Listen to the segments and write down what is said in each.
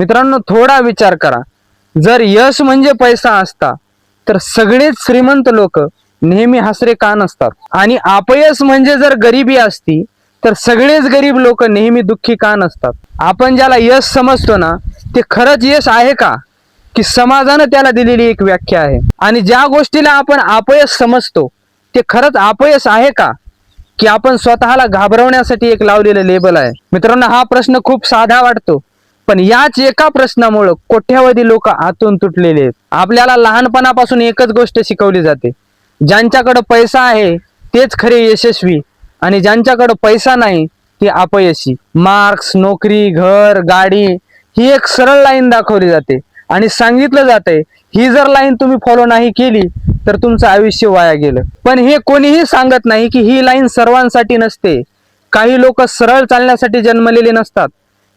मित्रांनो थोडा विचार करा. जर यश म्हणजे पैसा असता तर सगळेच श्रीमंत लोक नेहमी हसरे का नसतात? आणि अपयश म्हणजे जर गरिबी असती तर सगळेच गरीब लोक नेहमी दुःखी का नसतात? आपण ज्याला यश समजतो ना ते खरंच यश आहे का? की समाजानं त्याला दिलेली एक व्याख्या आहे. आणि ज्या गोष्टीला आपण अपयश समजतो ते खरंच अपयश आहे का? की आपण स्वतःला घाबरवण्यासाठी एक लावलेलं लेबल आहे. मित्रांनो हा प्रश्न खूप साधा वाटतो. पण याच एका प्रश्नामुळं कोट्यावधी लोक आतून तुटलेले आहेत. आपल्याला लहानपणापासून एकच गोष्ट शिकवली जाते. ज्यांच्याकडे पैसा आहे तेच खरे यशस्वी. आणि ज्यांच्याकडे पैसा नाही ते अपयशी. मार्क्स नोकरी घर गाडी ही एक सरळ लाईन दाखवली जाते. आणि सांगितलं जाते ही जर लाईन तुम्ही फॉलो नाही केली तर तुमचं आयुष्य वाया गेलं. पण हे कोणीही सांगत नाही की ही लाईन सर्वांसाठी नसते. काही लोक सरळ चालण्यासाठी जन्मलेले नसतात.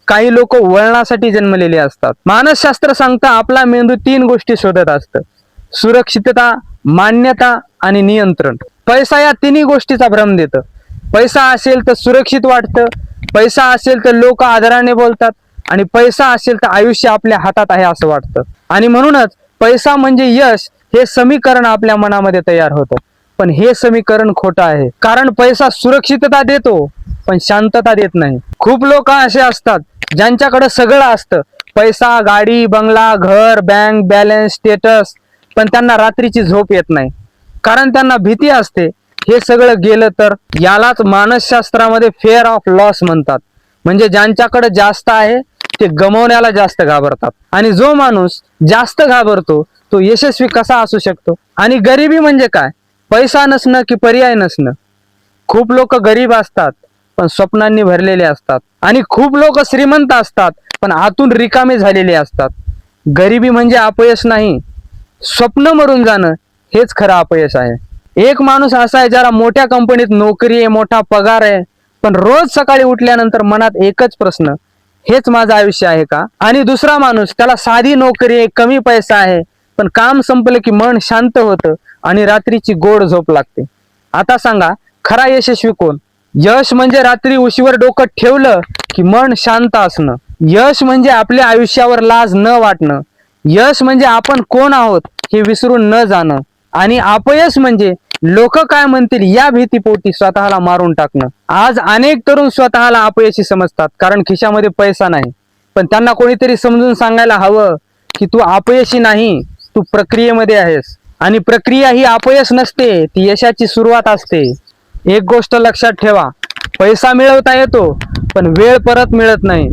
काही लोक वळणासाठी जन्मलेले असतात. मानसशास्त्र सांगता आपला मेंदू तीन गोष्टी शोधत असतं. सुरक्षितता मान्यता आणि नियंत्रण. पैसा या तिन्ही गोष्टीचा भ्रम देतं. पैसा असेल तर सुरक्षित वाटतं पैसा असेल तर लोक आदराने बोलतात आणि पैसा असेल तर आयुष्य आपल्या हातात आहे असं वाटतं. आणि म्हणूनच पैसा म्हणजे यश हे समीकरण आपल्या मनामध्ये तयार होतं. पण हे समीकरण खोटं आहे. कारण पैसा सुरक्षितता देतो पण शांतता देत नाही. खूप लोक असे असतात ज्यांच्याकडे सगळं असतं. पैसा गाडी बंगला घर बँक बॅलन्स स्टेटस पण त्यांना रात्रीची झोप येत नाही. कारण त्यांना भीती असते. हे सगळं गेलं तर यालाच मानसशास्त्रामध्ये फेअर ऑफ लॉस म्हणतात. म्हणजे ज्यांच्याकडे जास्त आहे ते गमवण्याला जास्त घाबरतात. आणि जो माणूस जास्त घाबरतो तो यशस्वी कसा असू शकतो? आणि गरिबी म्हणजे काय? पैसा नसणं की पर्याय नसणं? खूप लोक गरीब असतात. पण स्वप्नांनी भरलेले असतात. आणि खूप लोक श्रीमंत असतात पण आतून रिकामे झालेले असतात. गरिबी म्हणजे अपयश नाही. स्वप्न मरून जाणं हेच खरं अपयश आहे. एक माणूस असा आहे ज्याला मोठ्या कंपनीत नोकरी आहे मोठा पगार आहे पण रोज सकाळी उठल्यानंतर मनात एकच प्रश्न हेच माझं आयुष्य आहे का? आणि दुसरा माणूस त्याला साधी नोकरी आहे कमी पैसा आहे पण काम संपलं की मन शांत होतं आणि रात्रीची गोड झोप लागते. आता सांगा खरा यशस्वी कोण? यश म्हणजे रात्री उशीवर डोकं ठेवलं की मन शांत असणं. यश म्हणजे आपल्या आयुष्यावर लाज न वाटणं. यश म्हणजे आपण कोण आहोत हे विसरून न जाणं. आणि अपयश म्हणजे लोक काय म्हणतील या भीतीपोटी स्वतःला मारून टाकणं. आज अनेक तरुण स्वतःला अपयशी समजतात कारण खिशामध्ये पैसा नाही. पण त्यांना कोणीतरी समजून सांगायला हवं की तू अपयशी नाही तू प्रक्रियेमध्ये आहेस. आणि प्रक्रिया ही अपयश नसते ती यशाची सुरुवात असते. एक गोष्ट लक्षात ठेवा. पैसा मिळवता येतो पण वेळ परत मिळत नाही.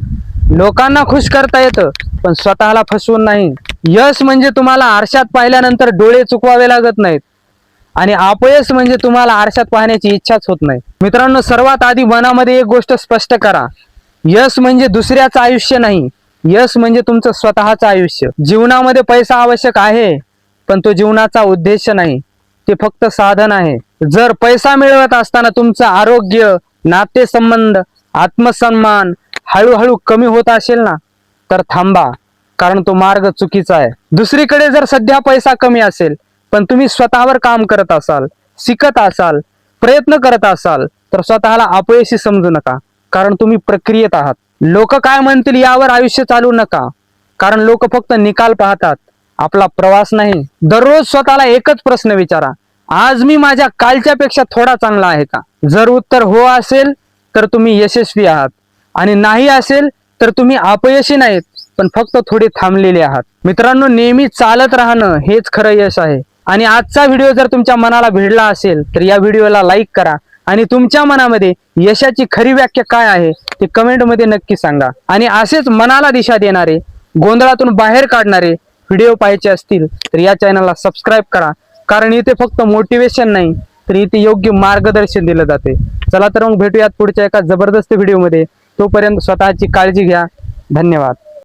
लोकांना खुश करता येतं पण स्वतःला फसवून नाही. यश म्हणजे तुम्हाला आरशात पाहिल्यानंतर डोळे चुकवावे लागत नाहीत. आणि अपयश म्हणजे तुम्हाला आरशात पाहण्याची इच्छाच होत नाही. मित्रांनो सर्वात आधी मनामध्ये एक गोष्ट स्पष्ट करा. यश म्हणजे दुसऱ्याचं आयुष्य नाही. यश म्हणजे तुमचं स्वतःचं आयुष्य. जीवनामध्ये पैसा आवश्यक आहे पण तो जीवनाचा उद्देश नाही. ते फक्त साधन आहे. जर पैसा मिळवत असताना तुमचं आरोग्य नातेसंबंध आत्मसन्मान हळूहळू कमी होत असेल ना तर थांबा कारण तो मार्ग चुकीचा आहे. दुसरीकडे जर सध्या पैसा कमी असेल पण तुम्ही स्वतःवर काम करत असाल शिकत असाल प्रयत्न करत असाल तर स्वतःला अपयशी समजू नका कारण तुम्ही प्रक्रियेत आहात. लोक काय म्हणतील यावर आयुष्य चालू नका कारण लोक फक्त निकाल पाहतात आपला प्रवास नाही. दररोज स्वतःला एकच प्रश्न विचारा आज मी माझ्या कालच्या पेक्षा थोडा चांगला आहे का? जर उत्तर हो असेल तर तुम्ही यशस्वी आहात. आणि नाही असेल तर तुम्ही अपयशी नाहीत पण फक्त थोडे थांबलेले आहात. मित्रांनो नेहमी चालत राहणं हेच खरं यश आहे. आणि आजचा व्हिडिओ जर तुमच्या मनाला भिडला असेल तर या व्हिडिओला लाईक करा. आणि तुमच्या मनामध्ये यशाची खरी व्याख्या काय आहे ते कमेंटमध्ये नक्की सांगा. आणि असेच मनाला दिशा देणारे गोंधळातून बाहेर काढणारे व्हिडिओ पाहायचे असतील तर या चॅनलला सबस्क्राईब करा. कारण इथे फक्त मोटिवेशन नाही तर इथे योग्य मार्गदर्शन दिलं जाते. चला तर मग भेटूयात पुढच्या एका जबरदस्त व्हिडिओमध्ये तोपर्यंत स्वतःची काळजी घ्या. धन्यवाद.